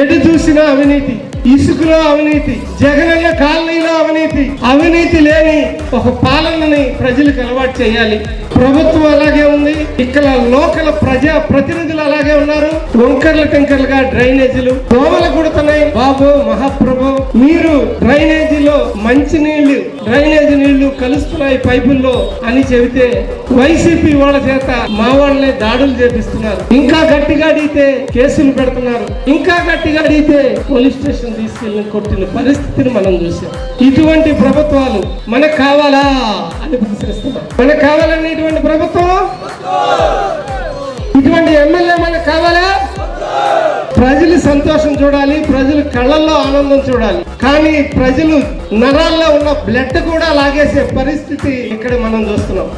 ఎటు చూసినా అవినీతి ఇసుకలో అవినీతి జగనన్న కాలనీలో అవినీతి. అవినీతి లేని ఒక పాలనని ప్రజలకు అలవాటు చేయాలి. ప్రభుత్వం అలాగే ఇక్కడ లోకల్ ప్రజా ప్రతినిధులు అలాగే ఉన్నారు. వంకర్ల కంకర్లుగా డ్రైనేజీలు దోమలు కొడుతున్నాయి. బాబు మహాప్రభు మీరు డ్రైనేజీలో మంచి నీళ్ళు డ్రైనేజీ నీళ్ళు కలుస్తున్నాయి పైపుల్లో అని చెబితే వైసీపీ వాళ్ళ చేత మా వాళ్ళనే దాడులు చేపిస్తున్నారు. ఇంకా గట్టిగా అడిగితే కేసులు పెడుతున్నారు. ఇంకా గట్టిగా అడిగితే పోలీస్ స్టేషన్ తీసుకెళ్ళి కొట్టిన పరిస్థితిని మనం చూసాం ఇటువంటి ప్రభుత్వాలు మనకు కావాలా అని ప్రశ్నిస్తున్నారు. మనకు కావాలని ఇటువంటి ప్రభుత్వం ఇటువంటి ఎమ్మెల్యే మనకు కావాలా? ప్రజలు సంతోషం చూడాలి ప్రజలు కళ్ళల్లో ఆనందం చూడాలి. కానీ ప్రజలు నరాల్లో ఉన్న బ్లడ్ కూడా లాగేసే పరిస్థితి ఇక్కడ మనం చూస్తున్నాం.